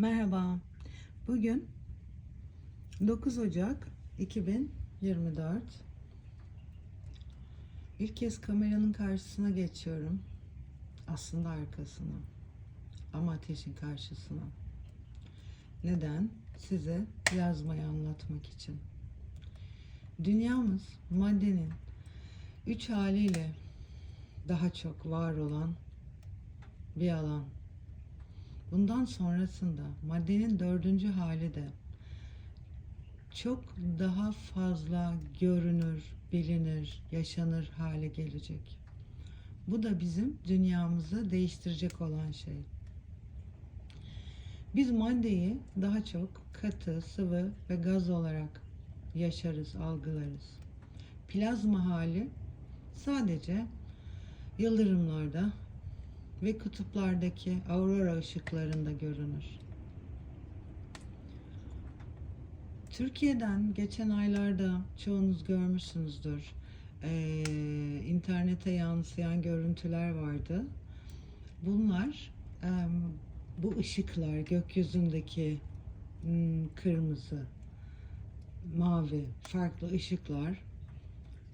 Merhaba. Bugün 9 Ocak 2024. İlk kez kameranın karşısına geçiyorum. Aslında arkasına. Ama ateşin karşısına. Neden? Size yazmayı anlatmak için. Dünyamız maddenin üç haliyle daha çok var olan bir alan. Bundan sonrasında maddenin dördüncü hali de çok daha fazla görünür, bilinir, yaşanır hale gelecek. Bu da bizim dünyamızı değiştirecek olan şey. Biz maddeyi daha çok katı, sıvı ve gaz olarak yaşarız, algılarız. Plazma hali sadece yıldırımlarda ve kutuplardaki aurora ışıklarında görünür. Türkiye'den geçen aylarda çoğunuz görmüşsünüzdür. Ee, internete yansıyan görüntüler vardı. Bunlar e, bu ışıklar gökyüzündeki m, kırmızı, mavi, farklı ışıklar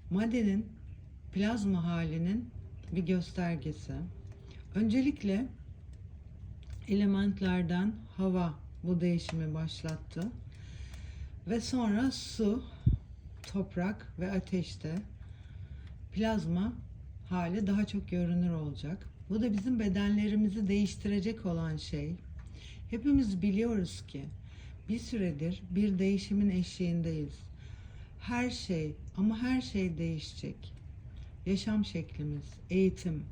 maddenin plazma halinin bir göstergesi. Öncelikle elementlerden hava bu değişimi başlattı. Ve sonra su, toprak ve ateşte plazma hali daha çok görünür olacak. Bu da bizim bedenlerimizi değiştirecek olan şey. Hepimiz biliyoruz ki bir süredir bir değişimin eşiğindeyiz. Her şey ama her şey değişecek. Yaşam şeklimiz, eğitim,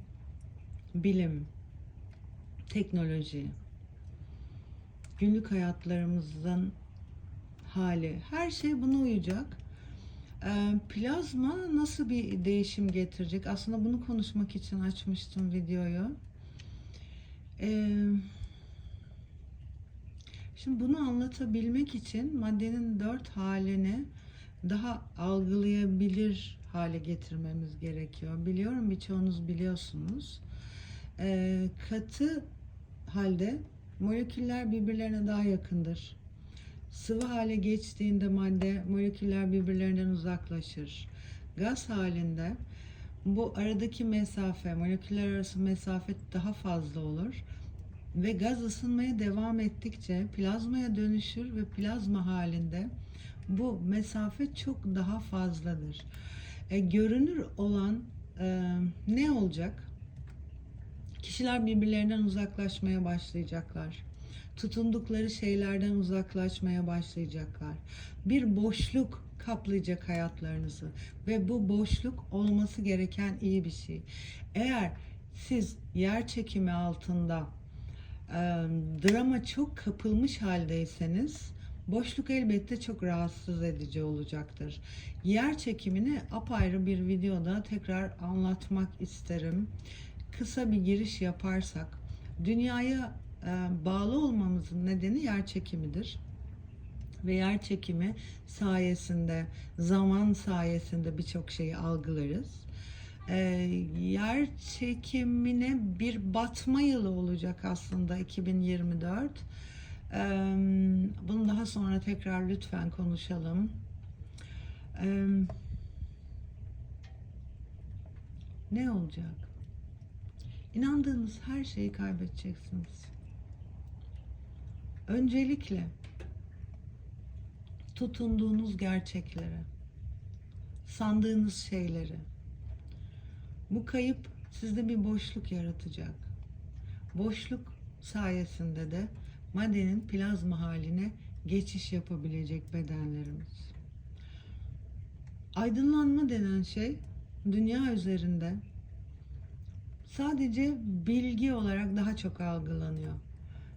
bilim, teknoloji, günlük hayatlarımızın hali, her şey buna uyacak. Ee, plazma nasıl bir değişim getirecek? Aslında bunu konuşmak için açmıştım videoyu. Ee, şimdi bunu anlatabilmek için maddenin dört halini daha algılayabilir hale getirmemiz gerekiyor. Biliyorum birçoğunuz biliyorsunuz. Ee, katı halde moleküller birbirlerine daha yakındır. Sıvı hale geçtiğinde madde moleküller birbirlerinden uzaklaşır. Gaz halinde bu aradaki mesafe, moleküller arası mesafe daha fazla olur ve gaz ısınmaya devam ettikçe plazmaya dönüşür ve plazma halinde bu mesafe çok daha fazladır. E, görünür olan e, ne olacak? Kişiler birbirlerinden uzaklaşmaya başlayacaklar. Tutundukları şeylerden uzaklaşmaya başlayacaklar. Bir boşluk kaplayacak hayatlarınızı ve bu boşluk olması gereken iyi bir şey. Eğer siz yer çekimi altında e, drama çok kapılmış haldeyseniz boşluk elbette çok rahatsız edici olacaktır. Yer çekimini apayrı bir videoda tekrar anlatmak isterim kısa bir giriş yaparsak dünyaya e, bağlı olmamızın nedeni yer çekimidir. Ve yer çekimi sayesinde, zaman sayesinde birçok şeyi algılarız. E, yer çekimine bir batma yılı olacak aslında 2024. E, bunu daha sonra tekrar lütfen konuşalım. E, ne olacak? İnandığınız her şeyi kaybedeceksiniz. Öncelikle tutunduğunuz gerçeklere, sandığınız şeyleri. Bu kayıp sizde bir boşluk yaratacak. Boşluk sayesinde de maddenin plazma haline geçiş yapabilecek bedenlerimiz. Aydınlanma denen şey dünya üzerinde sadece bilgi olarak daha çok algılanıyor.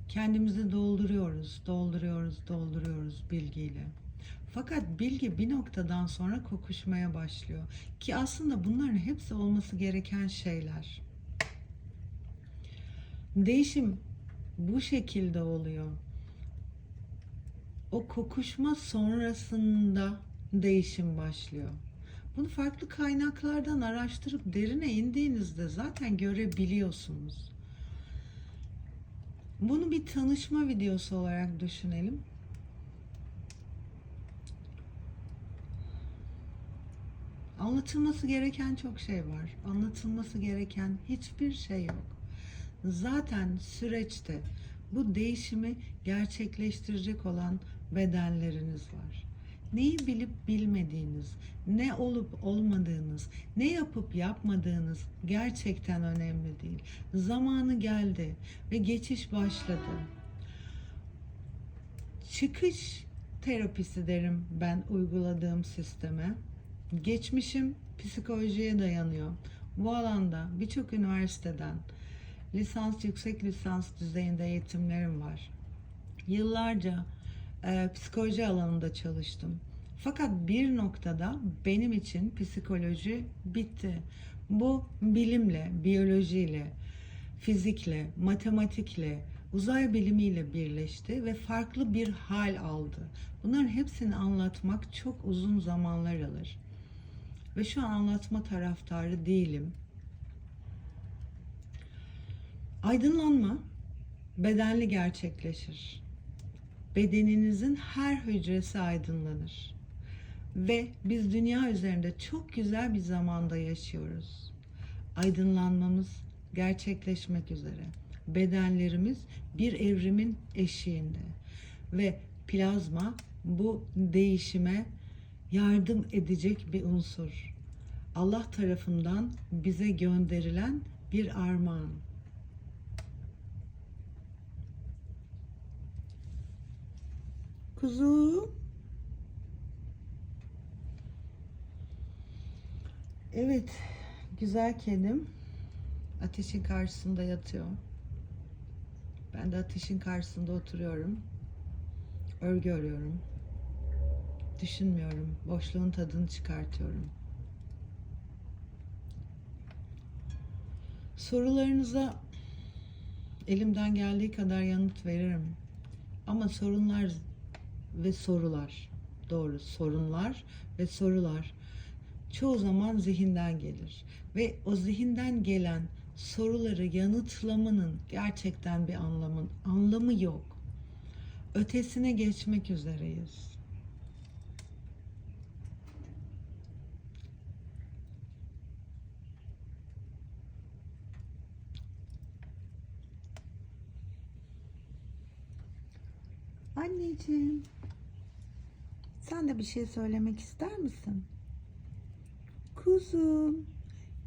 Kendimizi dolduruyoruz, dolduruyoruz, dolduruyoruz bilgiyle. Fakat bilgi bir noktadan sonra kokuşmaya başlıyor. Ki aslında bunların hepsi olması gereken şeyler. Değişim bu şekilde oluyor. O kokuşma sonrasında değişim başlıyor. Bunu farklı kaynaklardan araştırıp derine indiğinizde zaten görebiliyorsunuz. Bunu bir tanışma videosu olarak düşünelim. Anlatılması gereken çok şey var. Anlatılması gereken hiçbir şey yok. Zaten süreçte bu değişimi gerçekleştirecek olan bedenleriniz var. Neyi bilip bilmediğiniz, ne olup olmadığınız, ne yapıp yapmadığınız gerçekten önemli değil. Zamanı geldi ve geçiş başladı. Çıkış terapisi derim ben uyguladığım sisteme. Geçmişim psikolojiye dayanıyor. Bu alanda birçok üniversiteden lisans, yüksek lisans düzeyinde eğitimlerim var. Yıllarca e, psikoloji alanında çalıştım. Fakat bir noktada benim için psikoloji bitti. Bu bilimle, biyolojiyle, fizikle, matematikle, uzay bilimiyle birleşti ve farklı bir hal aldı. Bunların hepsini anlatmak çok uzun zamanlar alır. Ve şu an anlatma taraftarı değilim. Aydınlanma bedenli gerçekleşir. Bedeninizin her hücresi aydınlanır. Ve biz dünya üzerinde çok güzel bir zamanda yaşıyoruz. Aydınlanmamız gerçekleşmek üzere. Bedenlerimiz bir evrimin eşiğinde. Ve plazma bu değişime yardım edecek bir unsur. Allah tarafından bize gönderilen bir armağan. Kuzu. Evet, güzel kedim ateşin karşısında yatıyor. Ben de ateşin karşısında oturuyorum. Örgü örüyorum. Düşünmüyorum. Boşluğun tadını çıkartıyorum. Sorularınıza elimden geldiği kadar yanıt veririm. Ama sorunlar ve sorular, doğru sorunlar ve sorular çoğu zaman zihinden gelir. Ve o zihinden gelen soruları yanıtlamanın gerçekten bir anlamın anlamı yok. Ötesine geçmek üzereyiz. Anneciğim, sen de bir şey söylemek ister misin? Kuzum,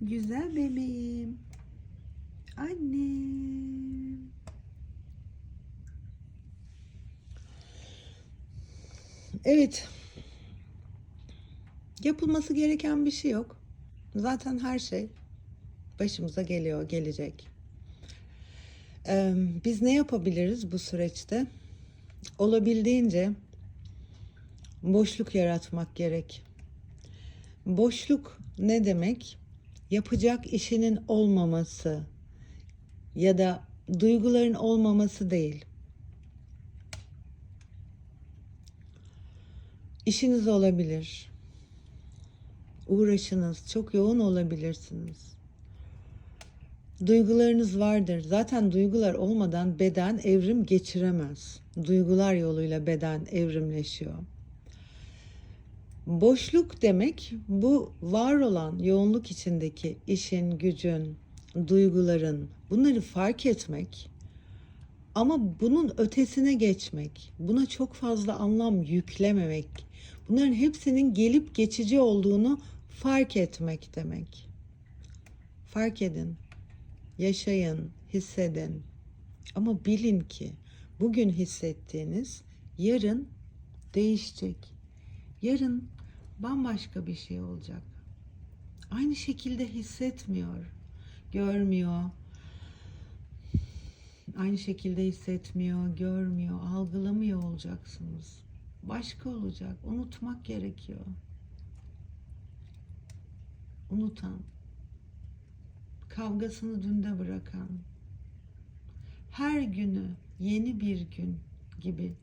güzel bebeğim, annem. Evet, yapılması gereken bir şey yok. Zaten her şey başımıza geliyor, gelecek. Ee, biz ne yapabiliriz bu süreçte? olabildiğince boşluk yaratmak gerek. Boşluk ne demek? Yapacak işinin olmaması ya da duyguların olmaması değil. İşiniz olabilir. Uğraşınız çok yoğun olabilirsiniz. Duygularınız vardır. Zaten duygular olmadan beden evrim geçiremez. Duygular yoluyla beden evrimleşiyor. Boşluk demek bu var olan yoğunluk içindeki işin, gücün, duyguların bunları fark etmek ama bunun ötesine geçmek, buna çok fazla anlam yüklememek, bunların hepsinin gelip geçici olduğunu fark etmek demek. Fark edin yaşayın, hissedin. Ama bilin ki bugün hissettiğiniz yarın değişecek. Yarın bambaşka bir şey olacak. Aynı şekilde hissetmiyor, görmüyor. Aynı şekilde hissetmiyor, görmüyor, algılamıyor olacaksınız. Başka olacak. Unutmak gerekiyor. Unutan, kavgasını dünde bırakan, her günü yeni bir gün gibi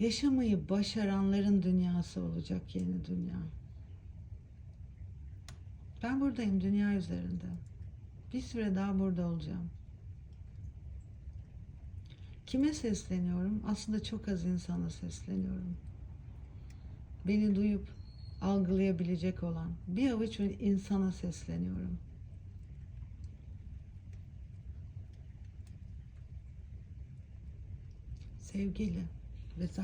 yaşamayı başaranların dünyası olacak yeni dünya. Ben buradayım dünya üzerinde. Bir süre daha burada olacağım. Kime sesleniyorum? Aslında çok az insana sesleniyorum. Beni duyup algılayabilecek olan bir avuç insana sesleniyorum. let's